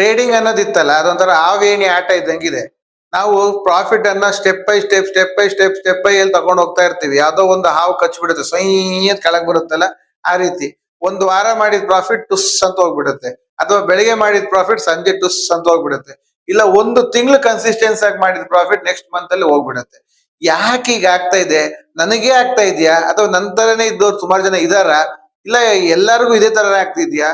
Trading ಅನ್ನೋದಿತ್ತಲ್ಲ, ಅದೊಂಥರ ಆವೇಣಿ ಆಟ ಇದ್ದಂಗಿದೆ. ನಾವು ಪ್ರಾಫಿಟ್ ಅನ್ನ step by step step by step step by ಎಲ್ಲಿ ತಗೊಂಡು ಹೋಗ್ತಾ ಇರ್ತೀವಿ. ಯಾವುದೋ ಒಂದು ಹಾವು ಕಚ್ಬಿಡುತ್ತೆ ಸೈ ಅಂತ ಕೆಳಗ್ ಬರುತ್ತಲ್ಲ, ಆ ರೀತಿ. ಒಂದು ವಾರ ಮಾಡಿದ ಪ್ರಾಫಿಟ್ ಟುಸ್ ಅಂತ ಹೋಗ್ಬಿಡುತ್ತೆ. ಅಥವಾ ಬೆಳಿಗ್ಗೆ ಮಾಡಿದ ಪ್ರಾಫಿಟ್ ಸಂಜೆ ಟುಸ್ ಅಂತ ಹೋಗ್ಬಿಡುತ್ತೆ. ಇಲ್ಲ, ಒಂದು ತಿಂಗಳು ಕನ್ಸಿಸ್ಟೆನ್ಸ್ ಆಗಿ ಮಾಡಿದ ಪ್ರಾಫಿಟ್ ನೆಕ್ಸ್ಟ್ ಮಂತ್ ಅಲ್ಲಿ ಹೋಗ್ಬಿಡುತ್ತೆ. ಯಾಕೆ ಈಗ ಆಗ್ತಾ ಇದೆ? ನನಗೆ ಆಗ್ತಾ ಇದೆಯಾ? ಅಥವಾ ನಂತರನೇ ಇದ್ದವ್ರು ಸುಮಾರು ಜನ ಇದಾರ? ಇಲ್ಲ, ಎಲ್ಲರಿಗೂ ಇದೇ ತರ ಆಗ್ತಿದ್ಯಾ?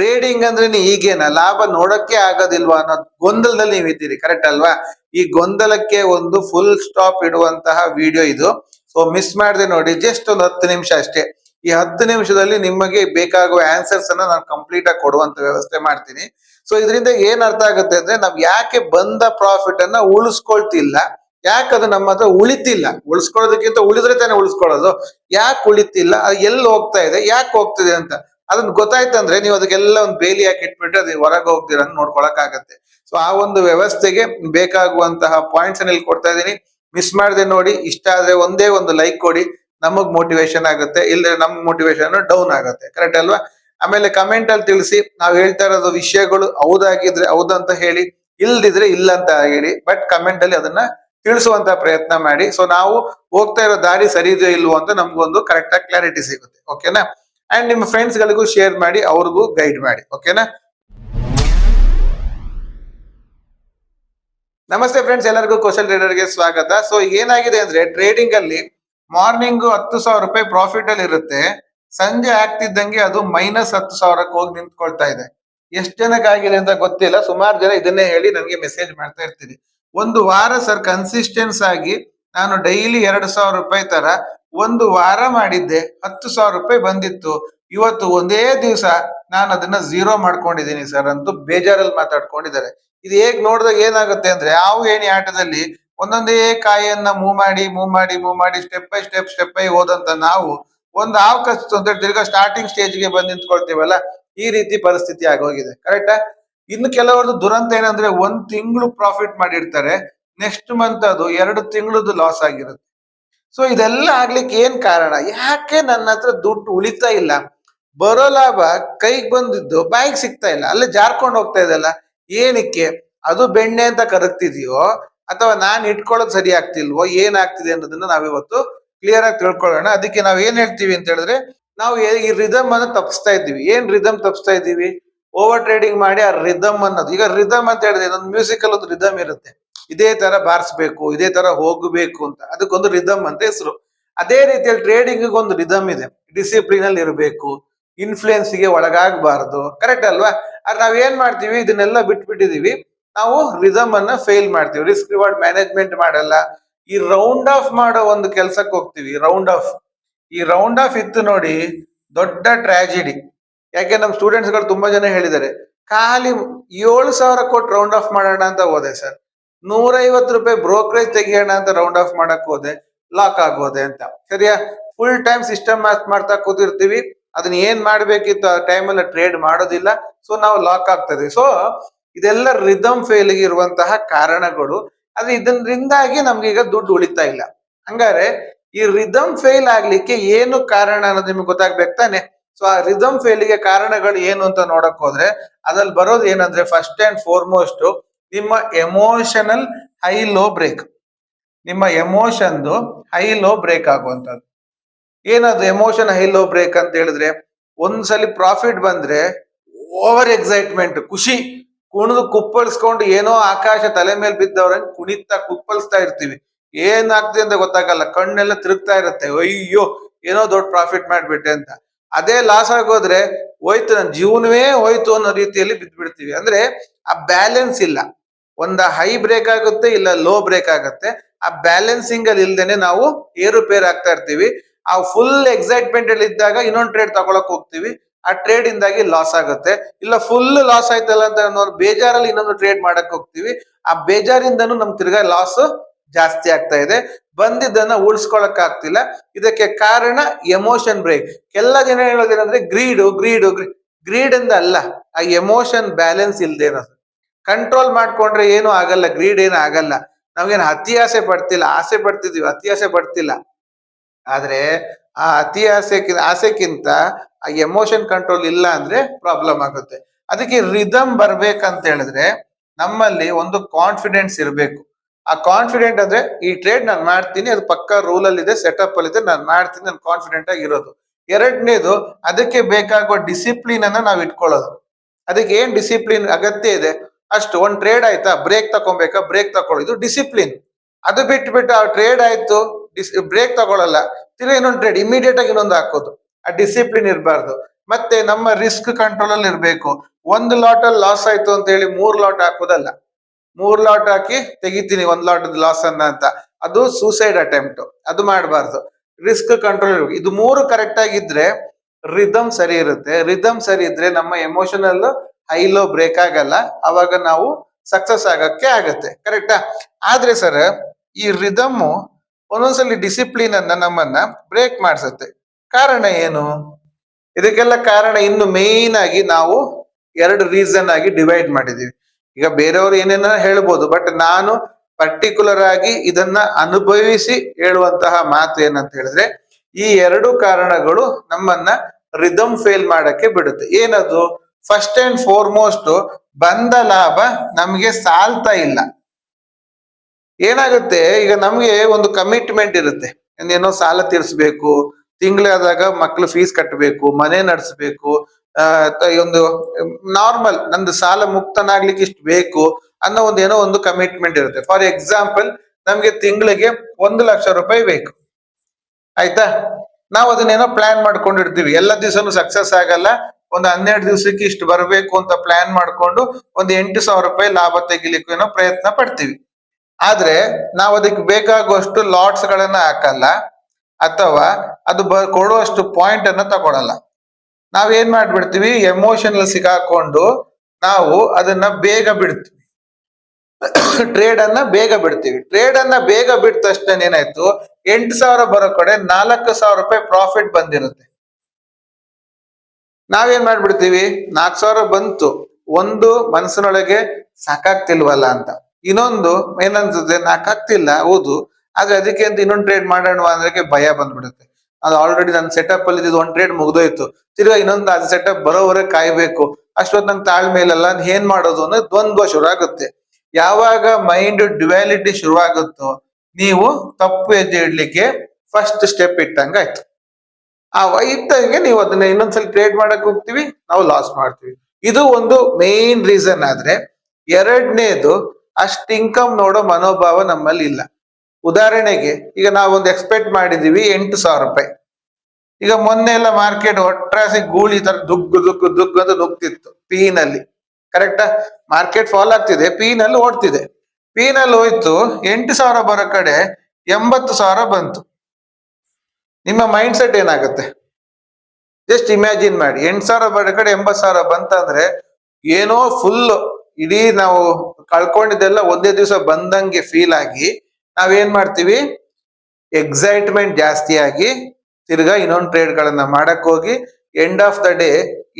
ಟ್ರೇಡಿಂಗ್ ಅಂದ್ರೆ ಈಗೇನ? ಲಾಭ ನೋಡಕ್ಕೆ ಆಗೋದಿಲ್ವಾ ಅನ್ನೋ ಗೊಂದಲದಲ್ಲಿ ನೀವು ಇದ್ದೀರಿ ಕರೆಕ್ಟ್ ಅಲ್ವಾ? ಈ ಗೊಂದಲಕ್ಕೆ ಒಂದು ಫುಲ್ ಸ್ಟಾಪ್ ಇಡುವಂತಹ ವಿಡಿಯೋ ಇದು. ಸೊ ಮಿಸ್ ಮಾಡದೆ ನೋಡಿ ಜಸ್ಟ್ ಒಂದು ಹತ್ತು ನಿಮಿಷ ಅಷ್ಟೇ. ಈ ಹತ್ತು ನಿಮಿಷದಲ್ಲಿ ನಿಮಗೆ ಬೇಕಾಗುವ ಆನ್ಸರ್ಸ್ ಅನ್ನ ನಾನು ಕಂಪ್ಲೀಟ್ ಆಗಿ ಕೊಡುವಂತ ವ್ಯವಸ್ಥೆ ಮಾಡ್ತೀನಿ. ಸೊ ಇದರಿಂದ ಏನ್ ಅರ್ಥ ಆಗುತ್ತೆ ಅಂದ್ರೆ, ನಾವ್ ಯಾಕೆ ಬಂದ ಪ್ರಾಫಿಟ್ ಅನ್ನ ಉಳಿಸ್ಕೊಳ್ತಿಲ್ಲ, ಯಾಕೆ ಅದು ನಮ್ಮ ಹತ್ರ ಉಳಿತಿಲ್ಲ? ಉಳಿಸ್ಕೊಳ್ಳೋದಕ್ಕಿಂತ ಉಳಿದ್ರೆ ತಾನೇ ಉಳಿಸ್ಕೊಳ್ಳೋದು. ಯಾಕೆ ಉಳಿತಿಲ್ಲ? ಅದು ಎಲ್ಲಿ ಹೋಗ್ತಾ ಇದೆ? ಯಾಕೆ ಹೋಗ್ತಿದೆ ಅಂತ? ಅದನ್ನ ಗೊತ್ತಾಯ್ತಂದ್ರೆ ನೀವು ಅದಕ್ಕೆಲ್ಲ ಒಂದು ಬೇಲಿ ಹಾಕಿ ಇಟ್ಬಿಟ್ಟು ಅದು ಹೊರಗೆ ಹೋಗ್ತೀರ ನೋಡ್ಕೊಳಕ್ ಆಗತ್ತೆ ಸೊ ಆ ಒಂದು ವ್ಯವಸ್ಥೆಗೆ ಬೇಕಾಗುವಂತಹ ಪಾಯಿಂಟ್ಸ್ ಇಲ್ಲಿ ಕೊಡ್ತಾ ಇದ್ದೀನಿ. ಮಿಸ್ ಮಾಡದೆ ನೋಡಿ, ಇಷ್ಟ ಆದ್ರೆ ಒಂದೇ ಒಂದು ಲೈಕ್ ಕೊಡಿ. ನಮಗ್ ಮೋಟಿವೇಶನ್ ಆಗುತ್ತೆ ಇಲ್ಲದ್ರೆ ನಮ್ ಮೋಟಿವೇಶನ್ ಡೌನ್ ಆಗುತ್ತೆ. ಕರೆಕ್ಟ್ ಅಲ್ವಾ? ಆಮೇಲೆ ಕಮೆಂಟ್ ಅಲ್ಲಿ ತಿಳಿಸಿ, ನಾವು ಹೇಳ್ತಾ ಇರೋದು ವಿಷಯಗಳು ಹೌದಾಗಿದ್ರೆ ಹೌದಂತ ಹೇಳಿ, ಇಲ್ದಿದ್ರೆ ಇಲ್ಲ ಅಂತ ಹೇಳಿ ಬಟ್ ಕಮೆಂಟ್ ಅಲ್ಲಿ ಅದನ್ನ ತಿಳಿಸುವಂತ ಪ್ರಯತ್ನ ಮಾಡಿ. ಸೊ ನಾವು ಹೋಗ್ತಾ ಇರೋ ದಾರಿ ಸರಿ ಇದೆಯೋ ಇಲ್ವೋ ಅಂತ ನಮ್ಗೊಂದು ಕರೆಕ್ಟ್ ಆಗಿ ಕ್ಲಾರಿಟಿ ಸಿಗುತ್ತೆ. ಓಕೆನಾ ಅಂಡ್ ನಿಮ್ಮ ಫ್ರೆಂಡ್ಸ್ ಗಳಿಗೂ ಶೇರ್ ಮಾಡಿ, ಅವ್ರಿಗೂ ಗೈಡ್ ಮಾಡಿ ಓಕೆನಾ ನಮಸ್ತೆ ಫ್ರೆಂಡ್ಸ್ ಎಲ್ಲರಿಗೂ ಕೌಶಲ್ ಟ್ರೇಡರ್ಗೆ ಸ್ವಾಗತ. ಸೊ ಏನಾಗಿದೆ ಅಂದ್ರೆ ಟ್ರೇಡಿಂಗ್ ಅಲ್ಲಿ ಮಾರ್ನಿಂಗ್ ಹತ್ತು ಸಾವಿರ ರೂಪಾಯಿ ಪ್ರಾಫಿಟ್ ಅಲ್ಲಿ ಇರುತ್ತೆ. ಸಂಜೆ ಆಗ್ತಿದ್ದಂಗೆ ಅದು ಮೈನಸ್ ಹತ್ತು ಸಾವಿರಕ್ಕೆ ಹೋಗಿ ನಿಂತ್ಕೊಳ್ತಾ ಇದೆ. ಎಷ್ಟು ಜನಕ್ಕಾಗಿದೆ ಅಂತ ಗೊತ್ತಿಲ್ಲ. ಸುಮಾರು ಜನ ಇದನ್ನೇ ಹೇಳಿ ನನಗೆ ಮೆಸೇಜ್ ಮಾಡ್ತಾ ಇರ್ತೀರಿ. ಒಂದು ವಾರ ಸರ್ ಕನ್ಸಿಸ್ಟೆನ್ಸ್ ಆಗಿ ನಾನು ಡೈಲಿ ಎರಡು ಸಾವಿರ ರೂಪಾಯಿ ತರ ಒಂದು ವಾರ ಮಾಡಿದ್ದೆ, ಹತ್ತು ಸಾವಿರ ರೂಪಾಯಿ ಬಂದಿತ್ತು. ಇವತ್ತು ಒಂದೇ ದಿವಸ ನಾನು ಅದನ್ನ ಜೀರೋ ಮಾಡ್ಕೊಂಡಿದ್ದೀನಿ ಸರ್ ಅಂತೂ ಬೇಜಾರಲ್ಲಿ ಮಾತಾಡ್ಕೊಂಡಿದ್ದಾರೆ. ಇದು ಹೇಗ್ ನೋಡಿದಾಗ ಏನಾಗುತ್ತೆ ಅಂದ್ರೆ ಯಾವ ಏಣಿ ಆಟದಲ್ಲಿ ಒಂದೊಂದೇ ಕಾಯಿಯನ್ನ ಮೂವ್ ಮಾಡಿ ಮೂವ್ ಮಾಡಿ ಮೂವ್ ಮಾಡಿ step by step step by ಹೋದಂತ ನಾವು ಒಂದು ಹಾವು ಕಷ್ಟ ಅಂತ ತಿರ್ಗಾ ಸ್ಟಾರ್ಟಿಂಗ್ ಸ್ಟೇಜ್ಗೆ ಬಂದು ನಿಂತ್ಕೊಳ್ತೀವಲ್ಲ, ಈ ರೀತಿ ಪರಿಸ್ಥಿತಿ ಆಗೋಗಿದೆ. ಕರೆಕ್ಟಾ ಇನ್ನು ಕೆಲವರದ್ದು ದುರಂತ ಏನಂದ್ರೆ, ಒಂದ್ ತಿಂಗಳು ಪ್ರಾಫಿಟ್ ಮಾಡಿರ್ತಾರೆ ನೆಕ್ಸ್ಟ್ ಮಂತ್ ಅದು ಎರಡು ತಿಂಗಳದ್ದು ಲಾಸ್ ಆಗಿರುತ್ತೆ. ಸೊ ಇದೆಲ್ಲ ಆಗ್ಲಿಕ್ಕೆ ಏನ್ ಕಾರಣ? ಯಾಕೆ ನನ್ನ ಹತ್ರ ದುಡ್ಡು ಉಳಿತಾ ಇಲ್ಲ? ಬರೋ ಲಾಭ ಕೈಗೆ ಬಂದಿದ್ದು ಬಾಯಿಗೆ ಸಿಗ್ತಾ ಇಲ್ಲ. ಅಲ್ಲೇ ಜಾರ್ಕೊಂಡು ಹೋಗ್ತಾ ಇದೆಲ್ಲ ಏನಕ್ಕೆ? ಅದು ಬೆಣ್ಣೆ ಅಂತ ಕರಗ್ತಿದೆಯೋ? ಅಥವಾ ನಾನ್ ಇಟ್ಕೊಳ್ಳೋದು ಸರಿ ಆಗ್ತಿಲ್ವೋ? ಏನಾಗ್ತಿದೆ ಅನ್ನೋದನ್ನ ನಾವಿವತ್ತು ಕ್ಲಿಯರ್ ಆಗಿ ತಿಳ್ಕೊಳ್ಳೋಣ. ಅದಕ್ಕೆ ನಾವ್ ಏನ್ ಹೇಳ್ತೀವಿ ಅಂತ ಹೇಳಿದ್ರೆ, ನಾವು ಈ ರಿದಮ್ ಅನ್ನ ತಪ್ಪಿಸ್ತಾ ಇದ್ದೀವಿ. ಏನ್ ರಿದಮ್ ತಪ್ಪಿಸ್ತಾ ಇದ್ದೀವಿ? ಓವರ್ ಟ್ರೇಡಿಂಗ್ ಮಾಡಿ ಆ ರಿದಮ್ ಅನ್ನೋದು. ಈಗ ರಿದಮ್ ಅಂತ ಹೇಳಿದ್ರೆ ಒಂದು ಮ್ಯೂಸಿಕಲ್ ಒಂದು ರಿದಮ್ ಇರುತ್ತೆ. ಇದೇ ತರ ಬಾರಿಸ್ಬೇಕು, ಇದೇ ತರ ಹೋಗಬೇಕು ಅಂತ. ಅದಕ್ಕೊಂದು ರಿದಮ್ ಅಂತ ಹೆಸರು. ಅದೇ ರೀತಿಯಲ್ಲಿ ಟ್ರೇಡಿಂಗ್ ಒಂದು ರಿದಮ್ ಇದೆ. ಡಿಸಿಪ್ಲಿನ್ ಅಲ್ಲಿ ಇರಬೇಕು ಇನ್ಫ್ಲೂಯೆನ್ಸ್ಗೆ ಒಳಗಾಗಬಾರದು. ಕರೆಕ್ಟ್ ಅಲ್ವಾ? ಆದ್ರೆ ನಾವ್ ಏನ್ ಮಾಡ್ತೀವಿ? ಇದನ್ನೆಲ್ಲ ಬಿಟ್ಬಿಟ್ಟಿದೀವಿ. ನಾವು ರಿದಮ್ ಅನ್ನ ಫೇಲ್ ಮಾಡ್ತೀವಿ. ರಿಸ್ಕ್ ರಿವಾರ್ಡ್ ಮ್ಯಾನೇಜ್ಮೆಂಟ್ ಮಾಡಲ್ಲ. ಈ ರೌಂಡ್ ಆಫ್ ಮಾಡೋ ಒಂದು ಕೆಲ್ಸಕ್ಕೆ ಹೋಗ್ತೀವಿ. ರೌಂಡ್ ಆಫ್ ಈ ರೌಂಡ್ ಆಫ್ ಇತ್ತು ನೋಡಿ ದೊಡ್ಡ ಟ್ರಾಜಿಡಿ ಯಾಕೆ ನಮ್ಮ ಸ್ಟೂಡೆಂಟ್ಸ್ಗಳು ತುಂಬಾ ಜನ ಹೇಳಿದ್ದಾರೆ, ಖಾಲಿ ಏಳು ಸಾವಿರ ಕೊಟ್ಟು ರೌಂಡ್ ಆಫ್ ಮಾಡೋಣ ಅಂತ ಹೋದೆ ಸರ್. ನೂರೈವತ್ತು ರೂಪಾಯಿ ಬ್ರೋಕರೇಜ್ ತೆಗಿಯೋಣ ಅಂತ ರೌಂಡ್ ಆಫ್ ಮಾಡಕ್ ಹೋದೆ ಲಾಕ್ ಆಗೋದೆ ಅಂತ. ಸರಿಯಾ? ಫುಲ್ ಟೈಮ್ ಸಿಸ್ಟಮ್ ಮಾಡ್ತಾ ಕೂತಿರ್ತೀವಿ. ಅದನ್ನ ಏನ್ ಮಾಡ್ಬೇಕಿತ್ತು? ಆ ಟೈಮಲ್ಲಿ ಟ್ರೇಡ್ ಮಾಡೋದಿಲ್ಲ. ಸೊ ನಾವು ಲಾಕ್ ಆಗ್ತದೆ ಸೊ ಇದೆಲ್ಲ ರಿದಮ್ ಫೇಲ್ ಇರುವಂತಹ ಕಾರಣಗಳು. ಆದ್ರೆ ಇದರಿಂದಾಗಿ ನಮ್ಗೆ ಈಗ ದುಡ್ಡು ಉಳಿತಾ ಇಲ್ಲ. ಹಂಗಾರೆ ಈ ರಿದಮ್ ಫೇಲ್ ಆಗ್ಲಿಕ್ಕೆ ಏನು ಕಾರಣ ಅನ್ನೋದು ನಿಮ್ಗೆ ಗೊತ್ತಾಗ್ಬೇಕು ತಾನೆ? ಸೊ ಆ ರಿದಮ್ ಫೇಲ್ಗೆ ಕಾರಣಗಳು ಏನು ಅಂತ ನೋಡಕ್ ಹೋದ್ರೆ, ಅದ್ರಲ್ಲಿ ಬರೋದು ಏನಂದ್ರೆ ಫಸ್ಟ್ ಅಂಡ್ ಫಾರ್ಮೋಸ್ಟ್ ನಿಮ್ಮ ಎಮೋಷನಲ್ ಹೈ ಲೋ ಬ್ರೇಕ್ ನಿಮ್ಮ ಎಮೋಷನ್ದು ಹೈ ಲೋ ಬ್ರೇಕ್ ಆಗುವಂಥದ್ದು. ಏನದು ಎಮೋಷನ್ ಹೈ ಲೋ ಬ್ರೇಕ್ ಅಂತ ಹೇಳಿದ್ರೆ, ಒಂದ್ಸಲಿ ಪ್ರಾಫಿಟ್ ಬಂದ್ರೆ ಓವರ್ ಎಕ್ಸೈಟ್ಮೆಂಟ್ ಖುಷಿ. ಕುಣಿದು ಕುಪ್ಪಳಿಸ್ಕೊಂಡು ಏನೋ ಆಕಾಶ ತಲೆ ಮೇಲೆ ಬಿದ್ದವ್ರಂಗ್ ಕುಣಿತಾ ಕುಪ್ಪಳಿಸ್ತಾ ಇರ್ತೀವಿ. ಏನಾಗ್ತದೆ ಅಂತ ಗೊತ್ತಾಗಲ್ಲ. ಕಣ್ಣೆಲ್ಲ ತಿರುಗ್ತಾ ಇರುತ್ತೆ. ಅಯ್ಯೋ, ಏನೋ ದೊಡ್ಡ ಪ್ರಾಫಿಟ್ ಮಾಡ್ಬಿಟ್ಟೆ ಅಂತ. ಅದೇ ಲಾಸ್ ಆಗೋದ್ರೆ ಹೋಯ್ತು. ನನ್ನ ಜೀವನವೇ ಹೋಯ್ತು ಅನ್ನೋ ರೀತಿಯಲ್ಲಿ ಬಿದ್ದ್ಬಿಡ್ತೀವಿ ಅಂದ್ರೆ ಆ ಬ್ಯಾಲೆನ್ಸ್ ಇಲ್ಲ. ಒಂದ ಹೈ ಬ್ರೇಕ್ ಆಗುತ್ತೆ, ಇಲ್ಲ ಲೋ ಬ್ರೇಕ್ ಆಗುತ್ತೆ. ಆ ಬ್ಯಾಲೆನ್ಸಿಂಗ್ ಅಲ್ಲಿ ಇಲ್ದೇನೆ ನಾವು ಏರುಪೇರು ಆಗ್ತಾ ಇರ್ತೀವಿ. ಆ ಫುಲ್ ಎಕ್ಸೈಟ್ಮೆಂಟ್ ಅಲ್ಲಿ ಇದ್ದಾಗ ಇನ್ನೊಂದು ಟ್ರೇಡ್ ತಗೊಳಕ್ ಹೋಗ್ತೀವಿ. ಆ ಟ್ರೇಡ್ ಇಂದಾಗಿ ಲಾಸ್ ಆಗುತ್ತೆ. ಇಲ್ಲ ಫುಲ್ ಲಾಸ್ ಆಯ್ತಲ್ಲ ಅಂತ ಅನ್ನೋ ಬೇಜಾರಲ್ಲಿ ಇನ್ನೊಂದು ಟ್ರೇಡ್ ಮಾಡಕ್ ಹೋಗ್ತೀವಿ. ಆ ಬೇಜಾರಿಂದನೂ ನಮ್ ತಿರ್ಗಾ ಲಾಸ್ ಜಾಸ್ತಿ ಆಗ್ತಾ ಇದೆ. ಬಂದಿದ್ದನ್ನ ಉಳಿಸ್ಕೊಳಕ್ ಆಗ್ತಿಲ್ಲ. ಇದಕ್ಕೆ ಕಾರಣ ಎಮೋಷನ್ ಬ್ರೇಕ್ ಎಲ್ಲ ಜನ ಹೇಳೋದೇನಂದ್ರೆ ಗ್ರೀಡು ಗ್ರೀಡು ಗ್ರೀಡ್ ಅಲ್ಲ. ಆ ಎಮೋಷನ್ ಬ್ಯಾಲೆನ್ಸ್ ಇಲ್ದೇನ. ಕಂಟ್ರೋಲ್ ಮಾಡ್ಕೊಂಡ್ರೆ ಏನು ಆಗಲ್ಲ ಗ್ರೀಡ್ ಏನು ಆಗಲ್ಲ. ನಾವೇನು ಅತಿ ಆಸೆ ಪಡ್ತಿಲ್ಲ, ಆಸೆ ಪಡ್ತಿದೀವಿ, ಅತಿ ಆಸೆ ಪಡ್ತಿಲ್ಲ. ಆದ್ರೆ ಆ ಅತಿ ಆಸೆ ಆಸೆಕ್ಕಿಂತ ಆ ಎಮೋಷನ್ ಕಂಟ್ರೋಲ್ ಇಲ್ಲ ಅಂದ್ರೆ ಪ್ರಾಬ್ಲಮ್ ಆಗುತ್ತೆ. ಅದಕ್ಕೆ ರಿದಮ್ ಬರ್ಬೇಕಂತ ಹೇಳಿದ್ರೆ ನಮ್ಮಲ್ಲಿ ಒಂದು ಕಾನ್ಫಿಡೆನ್ಸ್ ಇರಬೇಕು. ಆ ಕಾನ್ಫಿಡೆಂಟ್ ಅಂದ್ರೆ ಈ ಟ್ರೇಡ್ ನಾನು ಮಾಡ್ತೀನಿ, ಅದು ಪಕ್ಕ ರೂಲ್ ಅಲ್ಲಿ ಇದೆ ಸೆಟಪ್ ಅಲ್ಲಿ ಇದೆ ನಾನು ಮಾಡ್ತೀನಿ, ನಾನು ಕಾನ್ಫಿಡೆಂಟ್ ಆಗಿರೋದು ಎರಡನೇದು, ಅದಕ್ಕೆ ಬೇಕಾಗುವ ಡಿಸಿಪ್ಲಿನ್ ಅನ್ನ ನಾವು ಇಟ್ಕೊಳ್ಳೋದು. ಅದಕ್ಕೆ ಏನ್ ಡಿಸಿಪ್ಲಿನ್ ಅಗತ್ಯ ಇದೆ? ಅಷ್ಟು ಒಂದ್ ಟ್ರೇಡ್ ಆಯ್ತಾ? ಬ್ರೇಕ್ ತಕೊಬೇಕಾ ಬ್ರೇಕ್ ತಗೊಳ್ಳೋದು ಡಿಸಿಪ್ಲಿನ್ ಅದು ಬಿಟ್ಟು ಬಿಟ್ಟು ಆ ಟ್ರೇಡ್ ಆಯ್ತು ಬ್ರೇಕ್ ತಗೊಳ್ಳಲ್ಲ ತಿರ್ಗಿ ಇನ್ನೊಂದು ಟ್ರೇಡ್ ಇಮಿಡಿಯೇಟ್ ಆಗಿ ಇನ್ನೊಂದು ಹಾಕೋದು. ಆ ಡಿಸಿಪ್ಲಿನ್ ಇರಬಾರ್ದು. ಮತ್ತೆ ನಮ್ಮ ರಿಸ್ಕ್ ಕಂಟ್ರೋಲ್ ಅಲ್ಲಿ ಇರಬೇಕು. ಒಂದು ಲಾಟ್ ಅಲ್ಲಿ ಲಾಸ್ ಆಯ್ತು ಅಂತ ಹೇಳಿ ಮೂರ್ ಲಾಟ್ ಹಾಕೋದಲ್ಲ. ಮೂರ್ ಲಾಟ್ ಹಾಕಿ ತೆಗಿತೀನಿ, ಒಂದ್ ಲಾಟ್ ಲಾಸ್ ಅನ್ನ ಅಂತ. ಅದು ಸೂಸೈಡ್ ಅಟೆಂಪ್ಟ್ ಅದು ಮಾಡಬಾರ್ದು. ರಿಸ್ಕ್ ಕಂಟ್ರೋಲ್ ಇದು ಮೂರು ಕರೆಕ್ಟ್ ಆಗಿದ್ರೆ ರಿದಮ್ ಸರಿ ಇರುತ್ತೆ. ರಿದಮ್ ಸರಿ ಇದ್ರೆ ನಮ್ಮ ಎಮೋಷನಲ್ ಹೈ, ಲೋ, ಬ್ರೇಕ್ ಆಗಲ್ಲ. ಅವಾಗ ನಾವು ಸಕ್ಸಸ್ ಆಗಕ್ಕೆ ಆಗತ್ತೆ. ಕರೆಕ್ಟಾ? ಆದ್ರೆ ಸರ್, ಈ ರಿದಮ್ ಒಂದೊಂದ್ಸಲಿ ಡಿಸಿಪ್ಲಿನ್ ಅನ್ನ ನಮ್ಮನ್ನ ಬ್ರೇಕ್ ಮಾಡಿಸುತ್ತೆ. ಕಾರಣ ಏನು? ಇದಕ್ಕೆಲ್ಲ ಕಾರಣ ಇನ್ನು ಮೇನ್ ಆಗಿ ನಾವು ಎರಡು ರೀಸನ್ ಆಗಿ ಡಿವೈಡ್ ಮಾಡಿದೀವಿ ಈಗ ಬೇರೆಯವರು ಏನೇನ ಹೇಳ್ಬೋದು ಬಟ್ ನಾನು ಪರ್ಟಿಕ್ಯುಲರ್ ಆಗಿ ಇದನ್ನ ಅನುಭವಿಸಿ ಹೇಳುವಂತಹ ಮಾತು ಏನಂತ ಹೇಳಿದ್ರೆ, ಈ ಎರಡು ಕಾರಣಗಳು ನಮ್ಮನ್ನ ರಿದಮ್ ಫೇಲ್ ಮಾಡಕ್ಕೆ ಬಿಡುತ್ತೆ. ಏನದು? ಫಸ್ಟ್ ಅಂಡ್ ಫೋರ್ಮೋಸ್ಟ್ ಬಂದ ಲಾಭ ನಮಗೆ ಸಾಲ್ತಾ ಇಲ್ಲ. ಏನಾಗುತ್ತೆ? ಈಗ ನಮಗೆ ಒಂದು ಕಮಿಟ್ಮೆಂಟ್ ಇರುತ್ತೆ. ಏನೋ ಸಾಲ ತೀರಿಸಬೇಕು, ತಿಂಗಳಾದಾಗ ಮಕ್ಳು ಫೀಸ್ ಕಟ್ಟಬೇಕು ಮನೆ ನಡೆಸಬೇಕು ಒಂದು ನಾರ್ಮಲ್ ನಂದು ಸಾಲ ಮುಕ್ತನಾಗ್ಲಿಕ್ಕೆ ಇಷ್ಟು ಬೇಕು ಅನ್ನೋ ಒಂದು ಏನೋ ಒಂದು ಕಮಿಟ್ಮೆಂಟ್ ಇರುತ್ತೆ. ಫಾರ್ ಎಕ್ಸಾಂಪಲ್ ನಮ್ಗೆ ತಿಂಗಳಿಗೆ ಒಂದು ಲಕ್ಷ ರೂಪಾಯಿ ಬೇಕು. ಆಯ್ತಾ? ನಾವು ಅದನ್ನೇನೋ ಪ್ಲಾನ್ ಮಾಡ್ಕೊಂಡಿರ್ತೀವಿ. ಎಲ್ಲ ದಿವಸನು ಸಕ್ಸಸ್ ಆಗಲ್ಲ. ಒಂದು ಹನ್ನೆರಡು ದಿವಸಕ್ಕೆ ಇಷ್ಟು ಬರಬೇಕು ಅಂತ ಪ್ಲಾನ್ ಮಾಡ್ಕೊಂಡು ಒಂದು ಎಂಟು ಸಾವಿರ ರೂಪಾಯಿ ಲಾಭ ತೆಗಿಲಿಕ್ಕೆ ಏನೋ ಪ್ರಯತ್ನ ಪಡ್ತೀವಿ. ಆದ್ರೆ ನಾವು ಅದಕ್ಕೆ ಬೇಕಾಗುವಷ್ಟು ಲಾಟ್ಸ್ ಗಳನ್ನ ಹಾಕಲ್ಲ, ಅಥವಾ ಅದು ಬ, ಕೊಡುವಷ್ಟು ಪಾಯಿಂಟ್ ಅನ್ನ ತಗೊಳಲ್ಲ. ನಾವೇನ್ ಮಾಡ್ಬಿಡ್ತೀವಿ ಎಮೋಷನಲ್ ಸಿಗಾಕೊಂಡು ನಾವು ಅದನ್ನ ಬೇಗ ಬಿಡ್ತೀವಿ. ಟ್ರೇಡ್ ಅನ್ನ ಬೇಗ ಬಿಡ್ತೀವಿ. ಟ್ರೇಡ್ ಅನ್ನ ಬೇಗ ಬಿಟ್ಟ ತಕ್ಷಣ ಏನಾಯ್ತು, ಎಂಟು ಸಾವಿರ ಬರೋ ಕಡೆ ನಾಲ್ಕು ಸಾವಿರ ರೂಪಾಯಿ ಪ್ರಾಫಿಟ್ ಬಂದಿರುತ್ತೆ. ನಾವೇನ್ ಮಾಡ್ಬಿಡ್ತೀವಿ? ನಾಲ್ಕು ಸಾವಿರ ಬಂತು. ಒಂದು ಮನಸ್ಸಿನೊಳಗೆ ಸಾಕಾಗ್ತಿಲ್ವಲ್ಲ ಅಂತ. ಇನ್ನೊಂದು ಏನನ್ಸುತ್ತೆ ನಾಕಾಗ್ತಿಲ್ಲ, ಹೌದು. ಆದ್ರೆ ಅದಕ್ಕೆ ಅಂತ ಇನ್ನೊಂದು ಟ್ರೇಡ್ ಮಾಡೋಣ ಅಂದ್ರೆ ಭಯ ಬಂದ್ಬಿಡುತ್ತೆ. ಅದು ಆಲ್ರೆಡಿ ನನ್ನ ಸೆಟಪ್ ಅಲ್ಲಿ ಇದು ಒಂದ್ ಟ್ರೇಡ್ ಮುಗ್ದೋಯ್ತು. ತಿರ್ಗಾ ಇನ್ನೊಂದು ಅದು ಸೆಟಪ್ ಬರೋವರೆಗೆ ಕಾಯ್ಬೇಕು. ಅಷ್ಟೊತ್ತು ನಂಗೆ ತಾಳ್ಮೆ ಏನ್ ಮಾಡೋದು ಅಂದ್ರೆ ದ್ವಂದ್ವ ಶುರು ಆಗುತ್ತೆ ಯಾವಾಗ ಮೈಂಡ್ ಡ್ಯುವಾಲಿಟಿ ಶುರುವಾಗುತ್ತೋ, ನೀವು ತಪ್ಪು ಹೆಜ್ಜೆ ಇಡ್ಲಿಕ್ಕೆ ಫಸ್ಟ್ ಸ್ಟೆಪ್ ಇಟ್ಟಂಗ ಆಯ್ತು ಆ ಇಟ್ಟಂಗೆ ನೀವು ಅದನ್ನ ಇನ್ನೊಂದ್ಸಲ ಟ್ರೇಡ್ ಮಾಡಕ್ ಹೋಗ್ತೀವಿ, ನಾವು ಲಾಸ್ ಮಾಡ್ತೀವಿ. ಇದು ಒಂದು ಮೇನ್ ರೀಸನ್ ಆದ್ರೆ ಎರಡನೇದು ಅಷ್ಟ್ ಇನ್ಕಮ್ ನೋಡೋ ಮನೋಭಾವ ನಮ್ಮಲ್ಲಿ ಇಲ್ಲ. ಉದಾಹರಣೆಗೆ, ಈಗ ನಾವು ಒಂದು ಎಕ್ಸ್ಪೆಕ್ಟ್ ಮಾಡಿದೀವಿ ಎಂಟು ಸಾವಿರ ರೂಪಾಯಿ. ಈಗ ಮೊನ್ನೆ ಎಲ್ಲ ಮಾರ್ಕೆಟ್ ಒಟ್ರಾಸಿ ಗೂಳಿ ತರ ದುಗ್ಗು ದುಗ್ಗು ದುಗ್ಗು ಅಂತ ನುಗ್ತಿತ್ತು, ಪೀನಲ್ಲಿ. ಕರೆಕ್ಟಾ ಮಾರ್ಕೆಟ್ ಫಾಲ್ ಆಗ್ತಿದೆ, ಪೀನಲ್ಲಿ ಓಡ್ತಿದೆ. ಪೀನಲ್ಲಿ ಹೋಯ್ತು, ಎಂಟು ಸಾವಿರ ಬರೋ ಕಡೆ ಎಂಬತ್ತು ಸಾವಿರ ಬಂತು. ನಿಮ್ಮ ಮೈಂಡ್ ಸೆಟ್ ಏನಾಗುತ್ತೆ? ಜಸ್ಟ್ ಇಮ್ಯಾಜಿನ್ ಮಾಡಿ. ಎಂಟು ಸಾವಿರ ಬಡ ಕಡೆ ಎಂಬತ್ತು ಸಾವಿರ ಬಂತಂದ್ರೆ ಏನೋ ಫುಲ್ ಇಡೀ ನಾವು ಕಳ್ಕೊಂಡಿದ್ದೆಲ್ಲ ಒಂದೇ ದಿವಸ ಬಂದಂಗೆ ಫೀಲ್ ಆಗಿ ನಾವೇನ್ ಮಾಡ್ತೀವಿ? ಎಕ್ಸೈಟ್ಮೆಂಟ್ ಜಾಸ್ತಿ ಆಗಿ ತಿರ್ಗಾ ಇನ್ನೊಂದು ಟ್ರೇಡ್ ಗಳನ್ನ ಮಾಡಕ್ ಹೋಗಿ ಎಂಡ್ ಆಫ್ ದ ಡೇ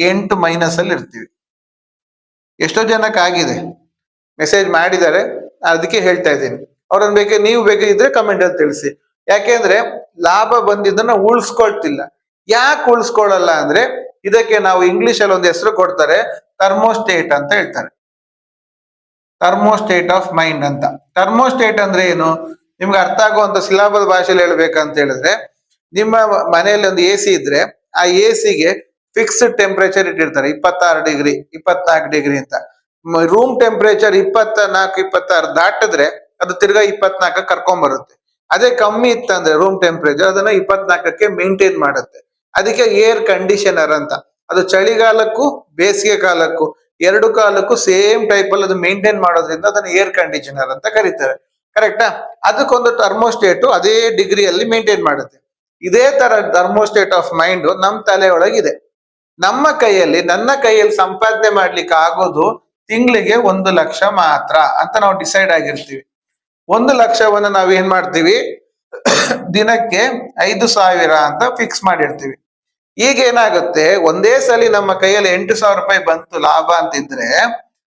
ಎಂಟು ಮೈನಸ್ ಅಲ್ಲಿ ಇರ್ತೀವಿ. ಎಷ್ಟೋ ಜನಕ್ಕೆ ಆಗಿದೆ. ಮೆಸೇಜ್ ಮಾಡಿದ್ದಾರೆ. ಅದಕ್ಕೆ ಹೇಳ್ತಾ ಇದ್ದೀನಿ. ಅವ್ರನ್ನ ಬೇಕೆ, ನೀವು ಬೇಕಿದ್ರೆ ಕಮೆಂಟ್ ಅಲ್ಲಿ ತಿಳಿಸಿ. ಯಾಕೆಂದ್ರೆ ಲಾಭ ಬಂದಿದ್ದನ್ನ ಉಳಿಸ್ಕೊಳ್ತಿಲ್ಲ. ಯಾಕೆ ಉಳಿಸ್ಕೊಳ್ಳಲ್ಲ ಅಂದ್ರೆ ಇದಕ್ಕೆ ನಾವು ಇಂಗ್ಲಿಷ್ ಅಲ್ಲಿ ಒಂದು ಹೆಸರು ಕೊಡ್ತಾರೆ ಥರ್ಮೋಸ್ಟೇಟ್ ಅಂತ ಹೇಳ್ತಾರೆ. ಥರ್ಮೋಸ್ಟೇಟ್ ಆಫ್ ಮೈಂಡ್ ಅಂತ. ಥರ್ಮೋಸ್ಟೇಟ್ ಅಂದ್ರೆ ಏನು? ನಿಮ್ಗೆ ಅರ್ಥ ಆಗುವಂತ ಸಿಲಾಬದ ಭಾಷೆಯಲ್ಲಿ ಹೇಳ್ಬೇಕಂತ ಹೇಳಿದ್ರೆ, ನಿಮ್ಮ ಮನೆಯಲ್ಲಿ ಒಂದು ಎ ಸಿ ಇದ್ರೆ, ಆ ಎ ಸಿಗೆ ಫಿಕ್ಸ್ಡ್ ಟೆಂಪರೇಚರ್ ಇಟ್ಟಿರ್ತಾರೆ, ಇಪ್ಪತ್ತಾರು ಡಿಗ್ರಿ, ಇಪ್ಪತ್ನಾಲ್ಕು ಡಿಗ್ರಿ ಅಂತ. ರೂಮ್ ಟೆಂಪರೇಚರ್ ಇಪ್ಪತ್ತ ನಾಲ್ಕು ಇಪ್ಪತ್ತಾರು ದಾಟಿದ್ರೆ ಅದು ತಿರ್ಗಾ ಇಪ್ಪತ್ನಾಲ್ಕ ಕರ್ಕೊಂಡ್ ಬರುತ್ತೆ ಅದೇ ಕಮ್ಮಿ ಇತ್ತಂದ್ರೆ ರೂಮ್ ಟೆಂಪರೇಚರ್ ಅದನ್ನ ಇಪ್ಪತ್ನಾಲ್ಕಕ್ಕೆ ಮೇಂಟೈನ್ ಮಾಡುತ್ತೆ. ಅದಕ್ಕೆ ಏರ್ ಕಂಡೀಷನರ್ ಅಂತ. ಅದು ಚಳಿಗಾಲಕ್ಕೂ, ಬೇಸಿಗೆ ಕಾಲಕ್ಕೂ, ಎರಡು ಕಾಲಕ್ಕೂ ಸೇಮ್ ಟೈಪ್ ಅಲ್ಲಿ ಅದು ಮೇಂಟೈನ್ ಮಾಡೋದ್ರಿಂದ ಅದನ್ನ ಏರ್ ಕಂಡೀಷನರ್ ಅಂತ ಕರೀತಾರೆ. ಕರೆಕ್ಟಾ ಅದಕ್ಕೊಂದು ಥರ್ಮೋಸ್ಟೇಟು ಅದೇ ಡಿಗ್ರಿಯಲ್ಲಿ ಮೇಂಟೈನ್ ಮಾಡುತ್ತೆ. ಇದೇ ತರ ಥರ್ಮೋಸ್ಟೇಟ್ ಆಫ್ ಮೈಂಡ್ ನಮ್ಮ ತಲೆ ಒಳಗಿದೆ ನಮ್ಮ ಕೈಯಲ್ಲಿ, ನನ್ನ ಕೈಯಲ್ಲಿ ಸಂಪಾದನೆ ಮಾಡ್ಲಿಕ್ಕೆ ಆಗೋದು ತಿಂಗಳಿಗೆ ಒಂದು ಲಕ್ಷ ಮಾತ್ರ ಅಂತ ನಾವು ಡಿಸೈಡ್ ಆಗಿರ್ತೀವಿ. ಒಂದು ಲಕ್ಷವನ್ನ ನಾವು ಏನ್ ಮಾಡ್ತೀವಿ? ದಿನಕ್ಕೆ ಐದು ಸಾವಿರ ಅಂತ ಫಿಕ್ಸ್ ಮಾಡಿರ್ತೀವಿ. ಈಗ ಏನಾಗುತ್ತೆ? ಒಂದೇ ಸಲಿ ನಮ್ಮ ಕೈಯಲ್ಲಿ ಎಂಟು ಸಾವಿರ ರೂಪಾಯಿ ಬಂತು ಲಾಭ ಅಂತಿದ್ರೆ,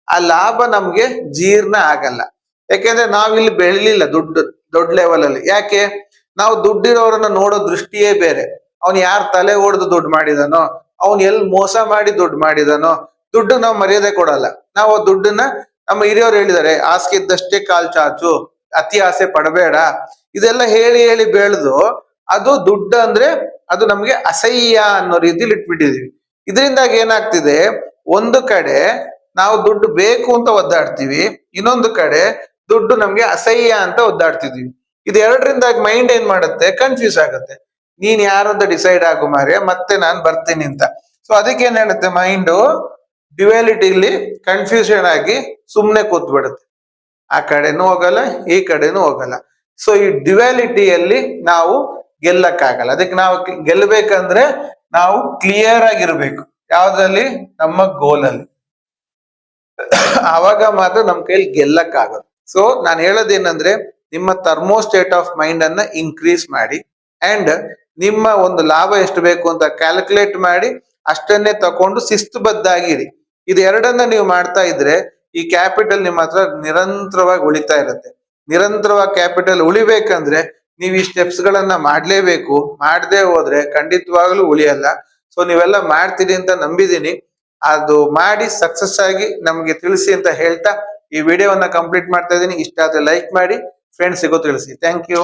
ಆ ಲಾಭ ನಮ್ಗೆ ಜೀರ್ಣ ಆಗಲ್ಲ. ಯಾಕೆಂದ್ರೆ ನಾವಿಲ್ಲಿ ಬೆಳಿಲಿಲ್ಲ ದುಡ್ಡು, ದೊಡ್ಡ ಲೆವೆಲ್ ಅಲ್ಲಿ. ಯಾಕೆ? ನಾವು ದುಡ್ಡಿರೋರನ್ನ ನೋಡೋ ದೃಷ್ಟಿಯೇ ಬೇರೆ. ಅವ್ನು ಯಾರ್ ತಲೆ ಹೊಡೆದು ದುಡ್ಡು ಮಾಡಿದಾನೋ, ಅವ್ನು ಎಲ್ ಮೋಸ ಮಾಡಿ ದುಡ್ಡು ಮಾಡಿದಾನೋ, ದುಡ್ಡು ನಾವು ಮರ್ಯಾದೆ ಕೊಡಲ್ಲ. ನಾವು ಆ ದುಡ್ಡನ್ನ ನಮ್ಮ ಹಿರಿಯವ್ರು ಹೇಳಿದ್ದಾರೆ ಹಾಸಿಗೆದ್ದಷ್ಟೇ ಕಾಲ್ ಚಾಚು. ಅತಿ ಆಸೆ ಪಡಬೇಡ. ಇದೆಲ್ಲ ಹೇಳಿ ಹೇಳಿ ಬೆಳೆದು ಅದು ದುಡ್ಡು ಅಂದ್ರೆ ಅದು ನಮ್ಗೆ ಅಸಹ್ಯ ಅನ್ನೋ ರೀತಿಲಿ ಇಟ್ಬಿಟ್ಟಿದೀವಿ. ಇದರಿಂದಾಗಿ ಏನಾಗ್ತಿದೆ? ಒಂದು ಕಡೆ ನಾವು ದುಡ್ಡು ಬೇಕು ಅಂತ ಒದ್ದಾಡ್ತೀವಿ, ಇನ್ನೊಂದು ಕಡೆ ದುಡ್ಡು ನಮ್ಗೆ ಅಸಹ್ಯ ಅಂತ ಒದ್ದಾಡ್ತಿದೀವಿ. ಇದು ಎರಡರಿಂದಾಗಿ ಮೈಂಡ್ ಏನ್ ಮಾಡುತ್ತೆ? ಕನ್ಫ್ಯೂಸ್ ಆಗುತ್ತೆ. ನೀನ್ ಯಾರು ಅಂತ ಡಿಸೈಡ್ ಆಗು ಮಾರಿಯ ಮತ್ತೆ ನಾನ್ ಬರ್ತೀನಿ ಅಂತ. ಸೊ ಅದಕ್ಕೆ ಏನ್ ಹೇಳುತ್ತೆ ಮೈಂಡು ಡ್ಯುಯಾಲಿಟಿಲಿ ಕನ್ಫ್ಯೂಷನ್ ಆಗಿ ಸುಮ್ನೆ ಕೂತ್ಬಿಡುತ್ತೆ. ಆ ಕಡೆನೂ ಹೋಗಲ್ಲ, ಈ ಕಡೆನೂ ಹೋಗಲ್ಲ. ಸೊ ಈ ಡ್ಯುವ್ಯಾಲಿಟಿಯಲ್ಲಿ ನಾವು ಗೆಲ್ಲಕ್ಕಾಗಲ್ಲ. ಅದಕ್ಕೆ ನಾವು ಗೆಲ್ಲಬೇಕಂದ್ರೆ ನಾವು ಕ್ಲಿಯರ್ ಆಗಿರ್ಬೇಕು. ಯಾವ್ದ್ರಲ್ಲಿ? ನಮ್ಮ ಗೋಲ್ ಅಲ್ಲಿ. ಆವಾಗ ಮಾತ್ರ ನಮ್ ಕೈಲಿ ಗೆಲ್ಲಕ್ಕಾಗಲ್ಲ ಸೊ ನಾನು ಹೇಳೋದೇನಂದ್ರೆ, ನಿಮ್ಮ ಥರ್ಮೋಸ್ಟೇಟ್ ಆಫ್ ಮೈಂಡ್ ಅನ್ನ ಇನ್ಕ್ರೀಸ್ ಮಾಡಿ ಅಂಡ್ ನಿಮ್ಮ ಒಂದು ಲಾಭ ಎಷ್ಟು ಬೇಕು ಅಂತ ಕ್ಯಾಲ್ಕುಲೇಟ್ ಮಾಡಿ, ಅಷ್ಟನ್ನೇ ತಕೊಂಡು ಶಿಸ್ತುಬದ್ಧಾಗಿರಿ. ಇದು ಎರಡನ್ನ ನೀವು ಮಾಡ್ತಾ ಇದ್ರೆ ಈ ಕ್ಯಾಪಿಟಲ್ ನಿಮ್ಮ ಹತ್ರ ನಿರಂತರವಾಗಿ ಉಳಿತಾ ಇರುತ್ತೆ. ನಿರಂತರವಾಗಿ ಕ್ಯಾಪಿಟಲ್ ಉಳಿಬೇಕಂದ್ರೆ ನೀವು ಈ ಸ್ಟೆಪ್ಸ್ ಗಳನ್ನ ಮಾಡ್ಲೇಬೇಕು. ಮಾಡದೆ ಹೋದ್ರೆ ಖಂಡಿತವಾಗ್ಲೂ ಉಳಿಯಲ್ಲ. ಸೊ ನೀವೆಲ್ಲ ಮಾಡ್ತೀರಿ ಅಂತ ನಂಬಿದೀನಿ ಅದು ಮಾಡಿ ಸಕ್ಸಸ್ ಆಗಿ ನಮಗೆ ತಿಳಿಸಿ ಅಂತ ಹೇಳ್ತಾ ಈ ವಿಡಿಯೋವನ್ನ ಕಂಪ್ಲೀಟ್ ಮಾಡ್ತಾ ಇದ್ದೀನಿ. ಇಷ್ಟ ಆದ್ರೆ ಲೈಕ್ ಮಾಡಿ ಫ್ರೆಂಡ್ಸಿಗೂ ತಿಳಿಸಿ. Thank you